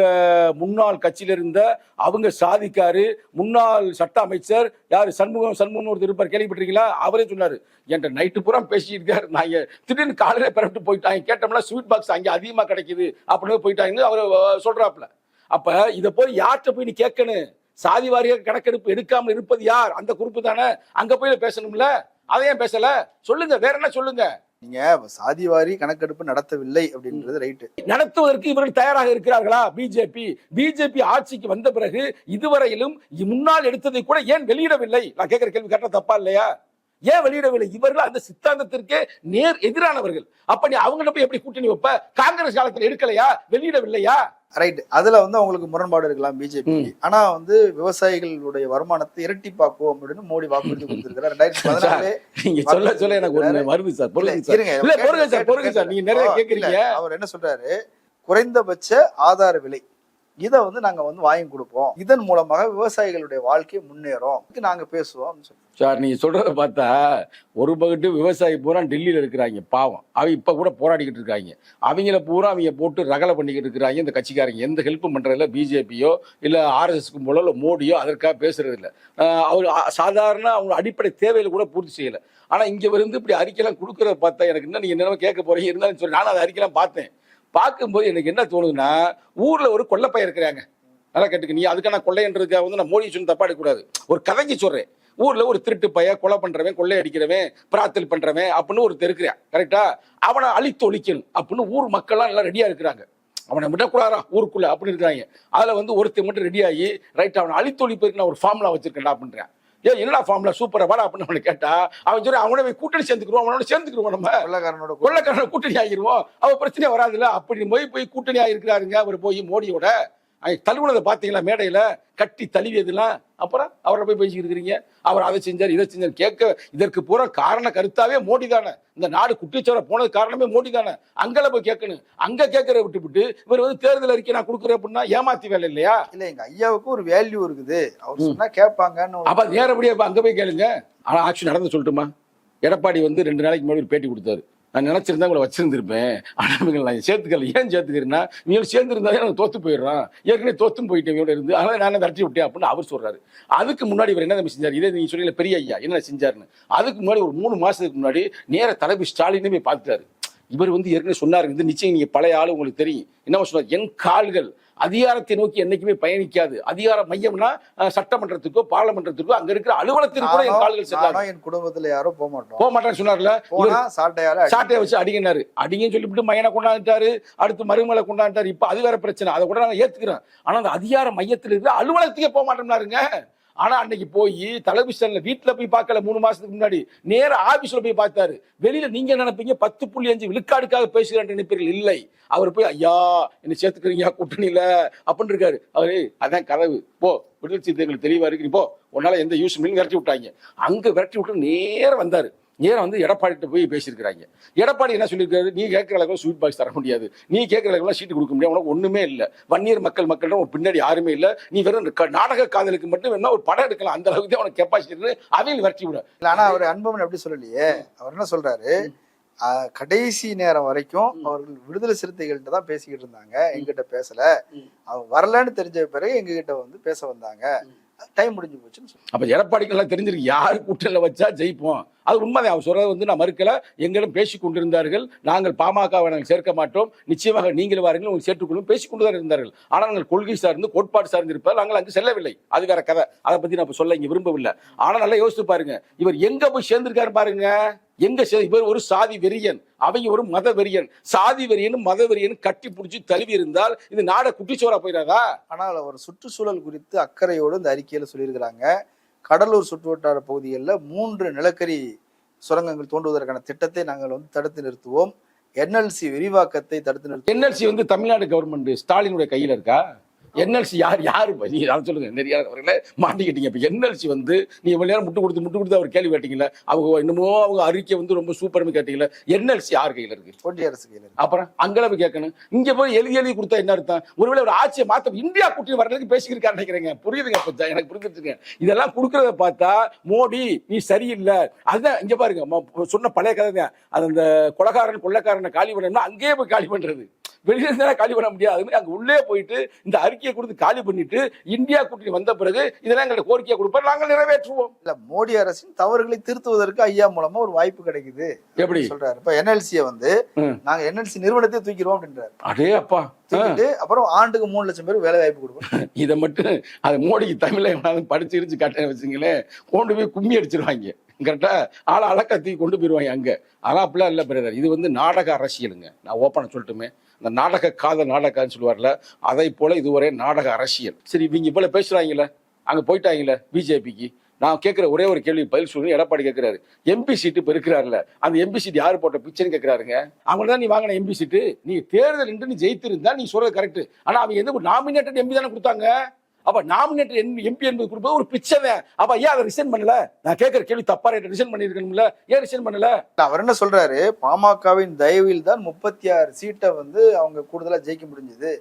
முன்னாள் கட்சியில் இருந்த அவங்க சாதிக்காரு முன்னாள் சட்ட அமைச்சர் யார்? சண்முகம் சண்முகம் ஒருத்தர் இருப்பார் கேள்விப்பட்டிருக்கீங்களா? அவரே சொன்னார் என்கிட்ட நைட்டு பூரா பேசிட்டு நாங்கள் நான் திடீர்னு காலையில் பிறப்பிட்டு போயிட்டாங்க கேட்டோம்னா ஸ்வீட் பாக்ஸ் அங்கே அதிகமாக கிடைக்குது. அப்படின்னு போயிட்டாங்கன்னு அவர் சொல்கிறாப்புல அப்போ இதை போய் யார்கிட்ட போய் நீ கேட்கணும்? சாதி வாரியாக கணக்கெடுப்பு எடுக்காமல் இருப்பது யார்? அந்த குறிப்பு தானே. அங்க போய் பேசணும்ல? அதை ஏன் பேசல? சொல்லுங்க வேற என்ன சொல்லுங்க? நீங்க சாதிவாரி கணக்கெடுப்பு நடத்தவில்லை அப்படின்றது ரைட்டு. நடத்துவதற்கு இவர்கள் தயாராக இருக்கிறார்களா? பிஜேபி. பிஜேபி ஆட்சிக்கு வந்த பிறகு இதுவரையிலும் முன்னால் எடுத்ததை கூட ஏன் வெளியிடவில்லை? நான் கேட்கிற கேள்வி கரெக்டா தப்பா இல்லையா? ஏன் வெளியிடவில்லை? இவர்கள் அந்த சித்தாந்தத்திற்கே நேர் எதிரானவர்கள். அப்ப நீ அவங்கள்ட்ட போய் எப்படி கூட்டணி வைப்ப? காங்கிரஸ் காலத்துல எடுக்கலையா? வெளியிடவில்லையா? ரைட் அதுல வந்து அவங்களுக்கு முரண்பாடு இருக்கலாம் பிஜேபி. ஆனா வந்து விவசாயிகளுடைய வருமானத்தை இரட்டிப்பாக்குவோம் அப்படின்னு மோடி வாக்குறுதி கொடுத்திருக்கிறார். ரெண்டாயிரத்தி பதினாலு நீங்க சொல்ல சொல்ல எனக்கு வருது சார் இருங்க, சார் பொறுங்க சார். நீங்க நிறைய கேக்குறீங்க? அவர் என்ன சொல்றாரு? குறைந்தபட்ச ஆதார விலை. இதை வந்து நாங்க வந்து வாங்கி கொடுப்போம். இதன் மூலமாக விவசாயிகளுடைய வாழ்க்கை முன்னேறும். இதுக்கு நாங்க பேசுவோம். சார் நீங்க சொல்றத பார்த்தா ஒரு பகுட்டு விவசாயி பூரா டெல்லியில இருக்கிறாங்க பாவம். அவங்க இப்ப கூட போராடிக்கிட்டு இருக்காங்க. அவங்கள பூரா அவங்க போட்டு ரகலை பண்ணிக்கிட்டு இருக்கிறாங்க இந்த கட்சிக்காரங்க. எந்த ஹெல்ப்பும் பண்றதில்ல பிஜேபியோ இல்ல ஆர்எஸ்எஸ்க்கு போல இல்ல மோடியோ அதற்காக பேசுறது இல்ல அவர் சாதாரண அவங்க அடிப்படை தேவையில கூட பூர்த்தி செய்யல. ஆனா இங்க வந்து இப்படி அறிக்கைலாம் கொடுக்கறத பார்த்தா எனக்கு என்ன நீங்க என்னென்ன கேட்க போறீங்க இருந்தாலும் சொல்லி நானும் அந்த அறிக்கைலாம் பார்த்தேன். பார்க்கும்போது எனக்கு என்ன தோணுதுன்னா ஊர்ல ஒரு கொல்லப்பையன் இருக்கிறாங்க. நல்லா கேட்டுக்க நீ அதுக்கான கொள்ளைன்றதுக்காக வந்து நான் மோடி சொன்ன தப்பா எடுக்கக்கூடாது. ஒரு கதைக்கு சொல்றேன். ஊர்ல ஒரு திருட்டு பைய கொலை பண்றவன் கொள்ளை அடிக்கிறவன் பிரார்த்தல் பண்றவன் அப்படின்னு ஒரு இருக்கிறான் கரெக்டா அவனை அழித்து ஒழிக்கணும் அப்படின்னு ஊர் மக்கள்லாம் நல்லா ரெடியா இருக்கிறாங்க. அவனை விடக்கூடாதா? ஊருக்குள்ள அப்படின்னு இருக்கிறாங்க. அதுல வந்து ஒருத்தர் மட்டும் ரெடி ஆகி ரைட் அவனை அழித்து ஒழிப்பதற்கு நான் ஒரு ஃபார்முலா வச்சிருக்கேன்டா அப்படின்றேன். ஏ என்னடா ஃபார்ம்ல சூப்பரா வாடா அப்படின்னு அவனை கேட்டா அவன் சொல்லி அவனோட போய் கூட்டணி சேர்ந்துக்கிறோம் அவனோட சேர்ந்துக்கிறோம் நம்ம. கொள்ளக்காரனோட கூட கொள்ளக்காரன கூட்டணி ஆகிருவோம். அவ பிரச்சனையே வராதுல்ல. அப்படி போய் போய் கூட்டணி ஆகிருக்கிறாருங்க அவர் போய் மோடியோட. தழுவுனதை பாத்தீங்களா மேடையில கட்டி தழுவியதெல்லாம். அப்புறம் அவரை போய் பேசிக்கிட்டு இருக்கிறீங்க. அவர் அதை செஞ்சார் இதை செஞ்சார். கேட்க இதற்கு பூரா காரண கருத்தாவே மோடி தானே இந்த நாடு குட்டிச்சோர போனது காரணமே மோடி தானே அங்கல போய் கேட்கணும். அங்க கேட்கற விட்டுவிட்டு இவர் வந்து தேர்தல் அறிக்கை நான் கொடுக்குறேன் அப்படின்னா ஏமாத்தி வேலை இல்லையா? இல்ல எங்க ஐயாவுக்கு ஒரு வேல்யூ இருக்குது. அவர் சொன்னா கேட்பாங்கன்னு அப்ப இப்ப அங்க போய் கேளுங்க. ஆனா ஆட்சி நடந்து சொல்லட்டுமா? எடப்பாடி வந்து ரெண்டு நாளைக்கு முன்னாடி ஒரு பேட்டி கொடுத்தாரு. நான் நினைச்சிருந்தா உங்களை வச்சிருந்திருப்பேன். ஆனால் இவங்க நான் சேர்த்துக்கல. ஏன் சேர்த்துக்கிறேன்னா நீங்க சேர்ந்துருந்தாலே நான் தோத்து போயிடுறான் ஏற்கனவே தோத்தும் போயிட்டேன் இவரோட இருந்து. அதனால நான் விரட்டி விட்டேன் அப்படின்னு அவர் சொல்றாரு. அதுக்கு முன்னாடி இவர் என்ன செஞ்சார்? இதே நீங்க சொல்லல பெரிய ஐயா என்ன செஞ்சாருன்னு. அதுக்கு முன்னாடி ஒரு மூணு மாசத்துக்கு முன்னாடி நேர தலைவி ஸ்டாலினே போய் பார்த்துட்டாரு. இவர் வந்து ஏற்கனவே சொன்னார். இது நிச்சயம் நீங்க பழைய ஆளு உங்களுக்கு தெரியும். என்ன சொன்னார்? என் கால்கள் அதிகாரத்தை நோக்கி என்னைக்குமே பயணிக்காது. அதிகார மையம்னா சட்டமன்றத்துக்கோ பார்லமென்றத்துக்கோ அங்க இருக்கிற அலுவலகத்திற்கு கூட என் கால்கள் செல்லாது. என் குடும்பத்துல யாரும் போக மாட்டோம் போக மாட்டேன்னு சொன்னார்ல? சாட்டையை வச்சு அடிங்கினாரு அடிங்கன்னு சொல்லிவிட்டு மையனை கொண்டாந்துட்டாரு. அடுத்து மருமலை கொண்டாந்துட்டாரு. இப்ப அது வேற பிரச்சனை. அதை கூட நாங்க ஏத்துக்கிறோம். ஆனா அந்த அதிகார மையத்தில் இருக்கிற அலுவலகத்துக்கே போக மாட்டோம்னாருங்க ஆனா அன்னைக்கு போய் டெலிவிஷன்ல வீட்டுல போய் பார்க்கல மூணு மாசத்துக்கு முன்னாடி. நேர ஆபீஸ்ல போய் பார்த்தாரு. வெளியில நீங்க நினைப்பீங்க? பத்து புள்ளி அஞ்சு விழுக்காடுக்காக பேசுகிறேன் நினைப்பீர்கள்? இல்லை. அவர் போய் ஐயா என்ன சேர்த்துக்கிறீங்க கூட்டணியில? அப்படின்னு இருக்காரு. அவரு அதான் கதவு. போ விடுதலை சிறுத்தைகள் தெளிவா இருக்கு போ உன்னால எந்த யூஸ் இல்லைன்னு விரட்டி விட்டாங்க. அங்க விரட்டி விட்டு நேரம் வந்தாரு. நேரம் வந்து எடப்பாடிட்ட போய் பேசியிருக்கிறாங்க. எடப்பாடி என்ன சொல்லியிருக்காரு? நீ கேட்கிற அளவுக்கு ஸ்வீட் பாக்ஸ் தர முடியாது. நீ கேட்கிற அளவுக்கு சீட்டு கொடுக்க முடியாது. உனக்கு ஒண்ணுமே இல்லை. வன்னியர் மக்கள் மக்கள் உன் பின்னாடி யாருமே இல்லை. நீ வெறும் நாடக காதலுக்கு மட்டும் வேணா ஒரு படம் எடுக்கலாம். அந்த அளவுக்கு தான் உனக்கு கெப்பாசிட்டி அவையில் விரட்டி விட. இல்ல ஆனா அவர் அன்பவன் எப்படி சொல்லலையே. அவர் என்ன சொல்றாரு? கடைசி நேரம் வரைக்கும் அவர்கள் விடுதலை சிறுத்தைகள்கிட்ட தான் பேசிக்கிட்டு இருந்தாங்க. எங்கிட்ட பேசல. அவங்க வரலன்னு தெரிஞ்ச பிறகு எங்ககிட்ட வந்து பேச வந்தாங்க. டைம் முடிஞ்சு போச்சுன்னு அப்போ அப்ப எடப்பாடிக்கெல்லாம் தெரிஞ்சிருக்கு யார் கூட்டணியில் வச்சா ஜெயிப்போம். அது உண்மைதான் அவர் சொல்றது வந்து நான் மறுக்கல. எங்களும் பேசி கொண்டிருந்தார்கள். நாங்கள் பாமகவை நாங்கள் சேர்க்க மாட்டோம். நிச்சயமாக நீங்கள் வாருங்கள் உங்களுக்கு சேர்த்துக்கொள்ளும் பேசி கொண்டு தான் இருந்தார்கள். ஆனால் நாங்கள் கொள்கை சார்ந்து கோட்பாடு சார்ந்து இருப்பார் நாங்கள் அங்கு செல்லவில்லை. அது வேற கதை. அதை பத்தி நான் இப்ப சொல்ல இங்க விரும்பவில்லை. ஆனால் நல்லா யோசித்து பாருங்க. இவர் எங்க போய் சேர்ந்திருக்காரு பாருங்க? எங்க இவர் ஒரு சாதி வெறியன் அவங்க ஒரு மத வெறியன். சாதி வெறியனும் மத வெறியனும் கட்டி பிடிச்சி தழுவி இருந்தால் இது நாட குட்டிச்சோரா போயிடாதா? ஆனால் அவர் சுற்றுச்சூழல் குறித்து அக்கறையோடு இந்த அறிக்கையில சொல்லியிருக்கிறாங்க. கடலூர் சுற்றுவட்டார பகுதிகளில் மூன்று நிலக்கரி சுரங்கங்கள் தோண்டுவதற்கான திட்டத்தை நாங்கள் வந்து தடுத்து நிறுத்துவோம். என்எல்சி விரிவாக்கத்தை தடுத்து நிறுத்துவோம். என்எல்சி வந்து தமிழ்நாடு கவர்மெண்ட் ஸ்டாலினுடைய கையில இருக்கா? என்எல்சி யார் யாரு? நீங்க அதை சொல்லுங்க நிறைய அவர்களே மாட்டிக்கிட்டீங்க. இப்ப என்எல்சி வந்து நீ இவ்வளவு நேரம் முட்டு கொடுத்து முட்டு கொடுத்து அவர் கேள்வி கேட்டீங்களா அவங்க என்னமோ அவங்க அறிக்கை வந்து ரொம்ப சூப்பர்னு கேட்டீங்களா என்எல்சி யார் கையில இருக்கு? ஒன்றிய அரசு கையில். அப்புறம் அங்கெல்லாம் போய் கேட்கணும். இங்க போய் எழுதி எழுதி கொடுத்தா என்ன அர்த்தம்? ஒருவேளை ஒரு ஆட்சியை மாத்த இந்தியா கூட்டணி வர்றதுக்கு பேசிக்கிறேன் நினைக்கிறேங்க. புரியுதுங்க அப்ப எனக்கு புரிஞ்சிருச்சுங்க. இதெல்லாம் கொடுக்கறத பார்த்தா மோடி நீ சரியில்லை. அதுதான் இங்க பாருங்க சொன்ன பழைய கதை தான் அது அந்த கொலகாரன் கொள்ளக்காரனை காலி பண்ணணும்னா அங்கேயே போய் காலி பண்றது. வெளியில இருந்தா காலி பண்ண முடியாது. அது மாதிரி அங்க உள்ளே போயிட்டு இந்த அறிக்கையை கொடுத்து காலி பண்ணிட்டு இந்தியா கூட்டணி வந்த பிறகு இதெல்லாம் எங்களுக்கு கோரிக்கையை கொடுப்போம். நாங்கள் நிறைவேற்றுவோம். இல்ல மோடி அரசின் தவறுகளை திருத்துவதற்கு ஐயா மூலமா ஒரு வாய்ப்பு கிடைக்குது. எப்படி? சொல்றாரு. இப்ப என்எல்சியை வந்து. நாங்க என்எல்சி நிறுவனத்தை தூக்கிடுவோம் அப்படின்றாரு. அடே அப்பா. அப்புறம் ஆண்டுக்கு மூணு லட்சம் பேர் வேலை வாய்ப்பு கொடுப்போம். இதை மட்டும் அது மோடிக்கு எவனாவது படிச்சு இடிச்சு காட்டேன்னு வச்சுங்களேன் கொண்டு போய் கும்மி அடிச்சிருவாங்க. கரெக்டா ஆளை தூக்கி கொண்டு போயிருவாங்க அங்கே. ஆனால் அப்படிலாம் இல்லை பிரதர் இது வந்து நாடக அரசியலுங்க. நான் ஓப்பனாக சொல்லட்டுமே. இந்த நாடக காத நாடகம்னு சொல்லுவார்ல அதை போல இதுவரை நாடக அரசியல். சரி இவங்க இப்போ பேசுறாங்கல்ல அங்கே போயிட்டாங்களே பிஜேபிக்கு? நான் கேட்குற ஒரே ஒரு கேள்வி பதில் சொல்லி எடப்பாடி கேட்கிறாரு. எம்பி சீட்டு இப்போ இருக்கிறாருல. அந்த எம்பி சீட் யார் போட்ட பிச்சைன்னு கேட்கிறாருங்க? அவங்க தான் நீ வாங்கின எம்பி சீட்டு நீ தேர்தல் நின்று நீ ஜெயித்திருந்தா நீ சொல்றது கரெக்ட் ஆனால் அவங்க எந்த ஒரு நாமினேட்டட் எம்பி தானே கொடுத்தாங்க? அப்ப நாமினேட்டட் எம்பி என்பது கொடுப்பது ஒரு பிச்சை அப்ப ஏன் அதை ரிசைன் பண்ணல? நான் கேட்கிற கேள்வி தப்பா ரிசைன் பண்ணிருக்கணும்ல ஏன் ரிசைன் பண்ணல? அவர் என்ன சொல்றாரு? பாமகவின் தயவில் தான் முப்பத்தி ஆறு சீட்டை வந்து அவங்க கூடுதலா ஜெயிக்க முடிஞ்சது.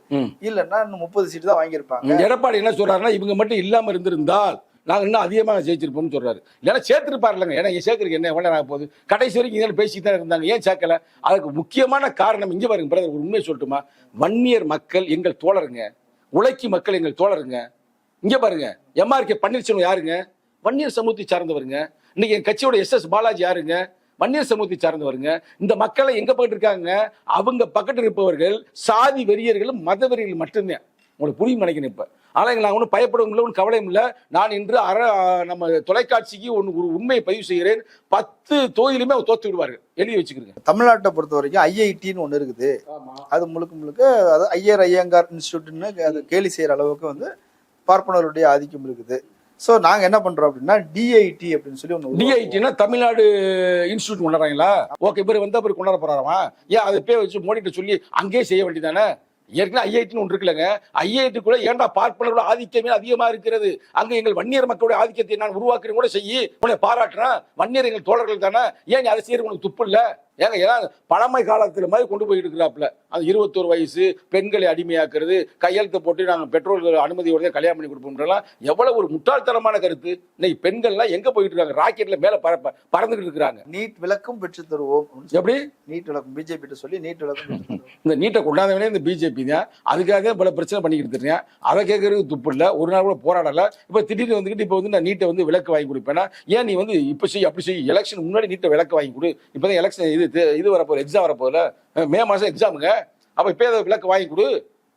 இல்லன்னா இன்னும் முப்பது சீட்டு தான் வாங்கியிருப்பாங்க. எடப்பாடி என்ன சொல்றாருன்னா இவங்க மட்டும் இல்லாம இருந்திருந்தால் நாங்க இன்னும் அதிகமாக ஜெயிச்சிருப்போம்னு சொல்றாரு. இல்லைன்னா சேர்த்திருப்பாரு இல்லைங்க. ஏன்னா இங்க சேர்க்கறதுக்கு என்ன எவ்வளவு நேரம் போகுது? கடைசி வரைக்கும் இதெல்லாம் பேசிட்டு தான் இருந்தாங்க. ஏன் சேர்க்கல? அதுக்கு முக்கியமான காரணம் இங்க பாருங்க பிரதர் ஒரு உண்மையை சொல்லட்டுமா? வன்னியர் மக்கள் எங்கள் தோழருங்க. உழைக்கி மக்கள் எங்கள் தோழருங்க. இங்கே பாருங்க எம்ஆர்கே பன்னீர்செல்வம் யாருங்க? வன்னியர் சமூகத்தை சார்ந்தவருங்க. இன்னைக்கு என் கட்சியோட எஸ் எஸ் பாலாஜி யாருங்க? வன்னியர் சமூகத்தை சார்ந்தவருங்க. இந்த மக்களை எங்க பக்கத்து இருக்காங்க? அவங்க பக்கத்தில் இருப்பவர்கள் சாதி வெறியர்களும் மத வெறியர்கள் மட்டும்தான். உங்களுக்கு புரியும் நினைக்கிறேன் இப்ப. ஆனா நான் ஒன்றும் பயப்படவும் இல்லை ஒன்றும் கவலையும் இல்லை. நான் இன்று அற நம்ம தொலைக்காட்சிக்கு ஒன்று ஒரு உண்மையை பதிவு செய்கிறேன். பத்து தொகுதியிலுமே அவர் தோத்து விடுவார்கள் எழுதி வச்சுக்கிறேங்க. தமிழ்நாட்டை பொறுத்த வரைக்கும் ஐஐடின்னு ஒண்ணு இருக்குது. அது முழுக்க முழுக்க அது ஐயர் ஐயங்கார் இன்ஸ்டியூட்னு அது கேலி செய்யற அளவுக்கு வந்து பார்ப்பனருடைய ஆதிக்கம் இருக்குது. ஸோ நாங்க என்ன பண்றோம் அப்படின்னா டிஐடி அப்படின்னு சொல்லி ஒன்று டிஐடினா தமிழ்நாடு இன்ஸ்டியூட் கொண்டாடுறாங்களா? ஓகே பேர் வந்தா பேர் கொண்டாட போறாராமா? ஏன் அதை பேர் வச்சு மோடிட்ட சொல்லி அங்கேயே செய்ய வேண்டியதானே ஏற்கனவே ஐஐடின்னு ஒன்று இருக்குல்லங்க. ஐஐடி கூட ஏன்டா பார்ப்பனர்களோட ஆதிக்கமே அதிகமா இருக்கிறது? அங்க எங்கள் வன்னியர் மக்களுடைய ஆதிக்கத்தை நான் உருவாக்குறேன் கூட செய்யி உன்னை பாராட்டுறேன். வன்னியர் எங்கள் தோழர்கள் தானே? ஏன் நீ அதை உனக்கு துப்பு இல்ல? ஏங்க ஏன்னா பழமை காலத்துல மாதிரி கொண்டு போயிட்டு இருக்கிறாப்புல. அது இருபத்தோரு வயசு பெண்களை அடிமையாக்குறது கையெழுத்து போட்டு நாங்கள் பெட்ரோல் அனுமதியோட கல்யாணம் பண்ணி கொடுப்போம்ன்றலாம் எவ்வளவு ஒரு முட்டாள்தனமான கருத்து. இன்னைக்கு பெண்கள்லாம் எங்க போயிட்டு இருக்காங்க? ராக்கெட்ல மேல பறப்ப பறந்துகிட்டு இருக்கிறாங்க. நீட் விளக்கும் பெற்று தருவோம் எப்படி? நீட் விளக்கம் பிஜேபி சொல்லி நீட் விளக்கம். இந்த நீட்டை கொண்டாந்தவனே இந்த பிஜேபி தான். அதுக்காக பல பிரச்சனை பண்ணிக்கிட்டு இருக்கேன் அதை கேட்கறதுக்கு துப்பு இல்லை. ஒரு நாள் கூட போராடல. இப்போ திடீர்னு வந்துக்கிட்டு இப்போ வந்து நான் நீட்டை வந்து விளக்கு வாங்கி கொடுப்பேன்னா ஏன் நீ வந்து இப்போ செய் அப்படி செய் எலெக்ஷன் முன்னாடி நீட்டை விளக்கு வாங்கி கொடு. இப்போ தான் எலெக்ஷன் இது இது இது வரப்போகுது எக்ஸாம் வரப்போகுதுல. மே மாதம் எக்ஸாமுங்க அப்போ இப்போ அதை விளக்கு வாங்கி கொடு.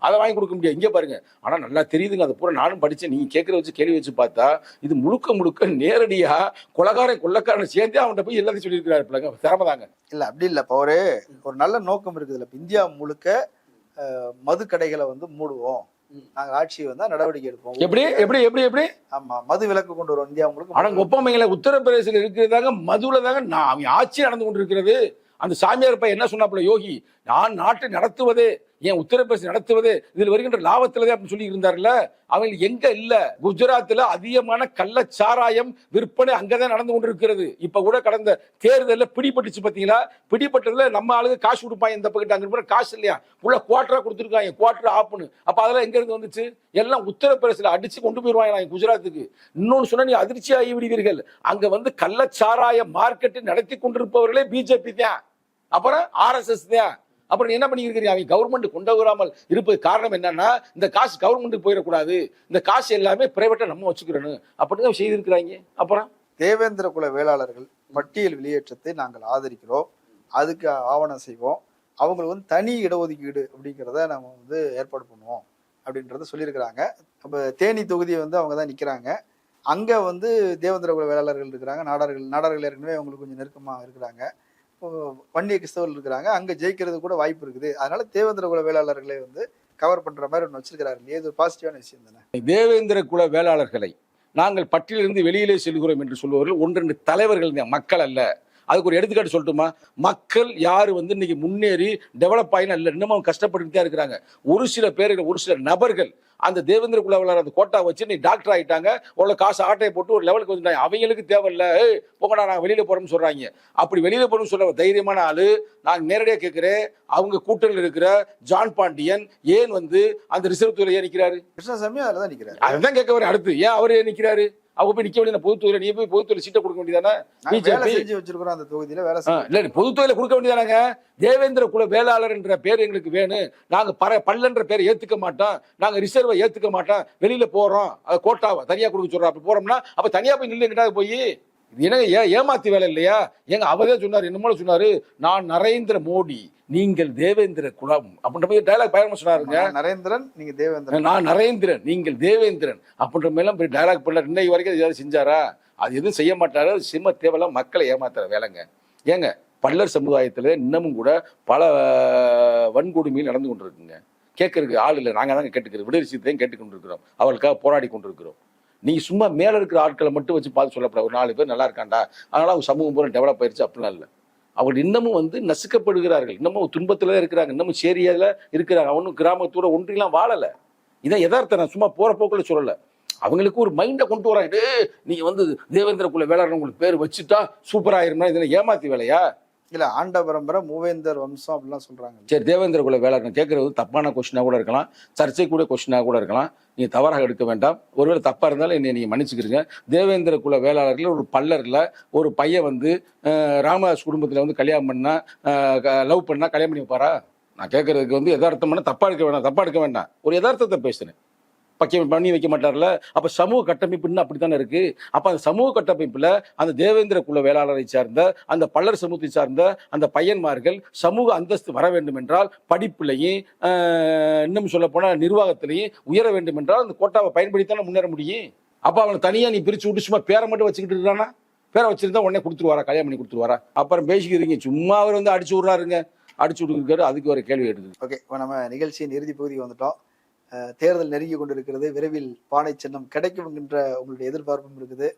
அதை வாங்கி கொடுக்க முடியாது. இங்கே பாருங்க. ஆனால் நல்லா தெரியுதுங்க. அதை பூரா நானும் படித்தேன் நீங்கள் கேட்குற வச்சு கேள்வி வச்சு பார்த்தா இது முழுக்க முழுக்க நேரடியாக கொலகாரன் கொள்ளக்காரன் சேர்ந்தே அவன்கிட்ட போய் எல்லாத்தையும் சொல்லியிருக்கிறாரு பிள்ளைங்க. திறமைதாங்க இல்லை அப்படி இல்லை. இப்போ ஒரு ஒரு நல்ல நோக்கம் இருக்குது இல்லை இந்தியா முழுக்க மது கடைகளை வந்து மூடுவோம். நாங்க ஆட்சி வந்தா நடவடிக்கை எடுப்போம். எப்படி? எப்படி? எப்படி? எப்படி? ஆமா மது விலக்கு கொண்டு வருவோம் இந்தியா முழுக்க ஆனா ஒப்பமைகளை உத்தரப்பிரதேசத்தில் இருக்கிறதாங்க மதுவில் தாங்க நான் அவங்க ஆட்சி நடந்து கொண்டிருக்கிறது. அந்த சாமியார் பையன் என்ன சொன்னாப்புல யோகி நான் நாட்டை நடத்துவதே ஏன் உத்தரப்பிரதேசம் நடத்துவது இதில் வருகின்ற லாபத்திலதே அப்படின்னு சொல்லி இருந்தார்ல? அவங்க எங்க இல்ல? குஜராத்தில் அதிகமான கள்ளச்சாராயம் விற்பனை அங்கதான் நடந்து கொண்டிருக்கிறது. இப்ப கூட கடந்த தேர்தலில் பிடிபட்டுச்சு பாத்தீங்களா? பிடிபட்டதுல நம்ம ஆளுங்க காசு கொடுப்பாங்க இந்த பக்கத்து அங்க காசு இல்லையா? உள்ள குவாட்டரா கொடுத்துருக்காங்க. குவாட்டர் ஆப்புன்னு அப்ப அதெல்லாம் எங்க இருந்து வந்துச்சு? எல்லாம் உத்தரப்பிரதேசல அடிச்சு கொண்டு போயிருவாங்க குஜராத்துக்கு. இன்னொன்னு சொன்னா நீ அதிர்ச்சி ஆகி விடுவீர்கள். அங்க வந்து கள்ளச்சாராய மார்க்கெட்டை நடத்தி கொண்டிருப்பவர்களே பிஜேபி தான். அப்புறம் ஆர்எஸ்எஸ் தான். அப்புறம் என்ன பண்ணியிருக்கிறீங்க அவங்க கவர்மெண்ட் கொண்டு வராமல் இருப்பது காரணம் என்னன்னா இந்த காசு கவர்மெண்ட்டுக்கு போயிடக்கூடாது. இந்த காசு எல்லாமே பிரைவேட்டாக நம்ம வச்சுக்கிறணும். அப்படின்னு செய்திருக்கிறாங்க. அப்புறம்? தேவேந்திர குல வேளாளர்கள் பட்டியல் வெளியேற்றத்தை நாங்கள் ஆதரிக்கிறோம். அதுக்கு ஆவணம் செய்வோம். அவங்களுக்கு வந்து தனி இடஒதுக்கீடு அப்படிங்கிறத நம்ம வந்து ஏற்பாடு பண்ணுவோம் அப்படின்றத சொல்லியிருக்கிறாங்க. அப்போ தேனி தொகுதியை வந்து அவங்க தான் நிற்கிறாங்க அங்கே வந்து தேவேந்திர குல வேளாளர்கள் இருக்கிறாங்க. நாடார்கள் நாடார்கள் ஏற்கனவே அவங்களுக்கு கொஞ்சம் நெருக்கமாக இருக்கிறாங்க. வன்னிய கிறிஸ்தவர்கள் இருக்கிறாங்க. அங்கே ஜெயிக்கிறது கூட வாய்ப்பு இருக்குது. அதனால தேவேந்திர குல வேளாளர்களை வந்து கவர் பண்ணுற மாதிரி ஒன்று வச்சிருக்கிறாரு. இல்லையா இது ஒரு பாசிட்டிவான விஷயம் தானே? தேவேந்திர குல வேளாளர்களை நாங்கள் பட்டியலிருந்து வெளியிலே செல்கிறோம் என்று சொல்பவர்கள் ஒன்றெண்டு தலைவர்கள் மக்கள் அல்ல. அதுக்கு ஒரு எடுத்துக்காட்டு சொல்லட்டுமா? மக்கள் யார் வந்து இன்னைக்கு முன்னேறி டெவலப் ஆகினா இல்லை இன்னமும் கஷ்டப்பட்டுட்டு தான் இருக்கிறாங்க. ஒரு சில பேர்கள் ஒரு சில நபர்கள் அந்த தேவேந்திர குல வேளாளர் அந்த கோட்டா வச்சு நீ டாக்டர் ஆயிட்டாங்க. உள்ள காசு ஆட்டையை போட்டு ஒரு லெவலுக்கு வந்துட்டாங்க. அவங்களுக்கு தேவையில்ல. போங்கடா நான் வெளியில போறோம்னு சொல்றாங்க. அப்படி வெளியில போறோம்னு சொல்ற தைரியமான ஆளு நான் நேரடியாக கேட்கிறேன் அவங்க கூட்டணியில் இருக்கிற ஜான் பாண்டியன் ஏன் வந்து அந்த ரிசர்வ் துறையை நிற்கிறாரு கிருஷ்ணசாமி அதில் தான் நிற்கிறாரு அதுதான் கேட்க வரேன் அடுத்து ஏன் அவரு ஏன் நிக்கிறாரு? அவங்க போய் நிக்க வேண்டிய பொதுத்துறையில நீ போய் பொதுத்துறை சீட்டை கொடுக்க வேண்டியதானே பிஜேபி செஞ்சு வச்சிருக்கிறோம் அந்த தொகுதியில வேலை இல்ல பொதுத்துறையில கொடுக்க வேண்டியதானங்க? தேவேந்திர குல வேளாளர் என்ற பேர் எங்களுக்கு வேணும். நாங்க பர பல்லன்ற பேரை ஏத்துக்க மாட்டோம். நாங்க ரிசர்வை ஏத்துக்க மாட்டோம். வெளியில போறோம். அது கோட்டாவை தனியா கொடுக்க சொல்றோம். அப்படி போறோம்னா அப்ப தனியா போய் நில்லு எங்கிட்ட போய். என்னங்க ஏ ஏமாத்தி வேலை இல்லையா? எங்க அவரே சொன்னாரு என்னமோ சொன்னாரு நான் நரேந்திர மோடி நீங்கள் தேவேந்திர குலம் அப்படின்ற போய் டயலாக் பயணம் சொன்னாருங்க. நரேந்திரன் நீங்க தேவேந்திரன். நான் நரேந்திரன் நீங்கள் தேவேந்திரன் அப்படின்ற மேலாம் போய் டயலாக் பண்ணல. இன்னைக்கு வரைக்கும் ஏதாவது செஞ்சாரா? அது எதுவும் செய்ய மாட்டாரு சிம்ம தேவையில்லாம் மக்களை ஏமாத்துற வேலைங்க. ஏங்க பல்லர் சமுதாயத்துல இன்னமும் கூட பல அஹ், வன்கொடுமைகள் நடந்து கொண்டிருக்குங்க. கேட்கறதுக்கு ஆள் இல்லை. நாங்க தாங்க கேட்டுக்கிறோம் விடுதலை தான் கேட்டுக்கொண்டிருக்கிறோம். அவளுக்காக போராடி கொண்டிருக்கிறோம். நீ சும்மா மேல இருக்கிற ஆட்களை மட்டும் வச்சு பார்த்து சொல்லப்படாது. ஒரு நாலு பேர் நல்லா இருக்காண்டா அதனால அவங்க சமூகம் பூரா டெவலப் ஆயிடுச்சு அப்படிலாம் இல்லை. அவங்க இன்னமும் வந்து நசுக்கப்படுகிறார்கள். இன்னமும் துன்பத்தில் தான் இருக்கிறாங்க. இன்னமும் சேரியாவில் இருக்கிறாங்க. அவனும் கிராமத்தோட ஒன்றிலாம் வாழலை. இதான் யதார்த்தம். நான் சும்மா போற போக்கில் சொல்லலை. அவங்களுக்கு ஒரு மைண்டை கொண்டு வராங்க. நீ வந்து தேவேந்திர வேளாண் உங்களுக்கு பேர் வச்சுட்டா சூப்பராயிருமா இதெல்லாம் ஏமாத்தி வேலையா? இல்ல ஆண்ட பரம்பரை மூவேந்தர் வம்சம் அப்படிலாம் சொல்றாங்க. சரி தேவேந்திர குல வேளாண் கேட்கறது தப்பான கொஸ்டினா கூட இருக்கலாம். சர்ச்சைக்குரிய கொஸ்டினா கூட இருக்கலாம். நீங்க தவறாக எடுக்க வேண்டாம். ஒருவேளை தப்பா இருந்தாலும் என்னை நீங்க மன்னிச்சுக்கிறீங்க தேவேந்திர குல வேளாளர்கள் ஒரு பல்லர்ல ஒரு பையன் வந்து ராமதாஸ் குடும்பத்துல வந்து கல்யாணம் பண்ணா லவ் பண்ணா கல்யாணம் பண்ணி வைப்பாரா? நான் கேட்கறதுக்கு வந்து யதார்த்தமான தப்பா எடுக்க வேண்டாம் தப்பா எடுக்க வேண்டாம். ஒரு யதார்த்தத்தை பேசுறேன். பக்கியம் பண்ணி வைக்க மாட்டார்ல. அப்போ சமூக கட்டமைப்புன்னு அப்படி அப்படித்தானே இருக்கு? அப்போ அந்த சமூக கட்டமைப்பில் அந்த தேவேந்திர குல வேளாளரை சார்ந்த அந்த பல்லர் சமூகத்தை சார்ந்த அந்த பையன்மார்கள் சமூக அந்தஸ்து வர வேண்டும் என்றால் படிப்புலையும் இன்னும் சொல்ல போனால் நிர்வாகத்திலையும் உயர வேண்டும் என்றால் அந்த கோட்டாவை பயன்படுத்தானே முன்னேற முடியும்? அப்போ அவனை தனியாக நீ பிரித்து விட்டு சும்மா பேரை மட்டும் வச்சுக்கிட்டு இருக்கானா? பேரை வச்சிருந்தா உடனே கொடுத்துருவாரா கல்யாணம் பண்ணி கொடுத்துருவாரா அப்புறம் பேசிக்கிறீங்க சும்மா அவர் வந்து அடிச்சு விட்றாருங்க. அடிச்சு விட்டுருக்காரு அதுக்கு ஒரு கேள்வி எடுக்குது ஓகே இப்போ நம்ம நிகழ்ச்சியின் இறுதி பகுதிக்கு வந்துட்டோம். தேர்தல் நெருங்கி கொண்டிருக்கிறது. விரைவில் பானை சின்னம் கிடைக்கும் என்கின்ற உங்களுடைய எதிர்பார்ப்பும் இருக்குது.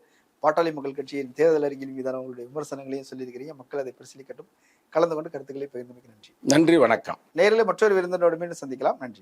பாட்டாளி மக்கள் கட்சியின் தேர்தல் அறிக்கையின் மீதான உங்களுடைய விமர்சனங்களையும் சொல்லியிருக்கிறீங்க. மக்கள் அதை பரிசீலிக்கட்டும். கலந்து கொண்டு கருத்துக்களை பகிர்ந்தமைக்கு நன்றி. நன்றி வணக்கம். நேரில் மற்றொரு விருந்தினோடு மீண்டும் சந்திக்கலாம். நன்றி.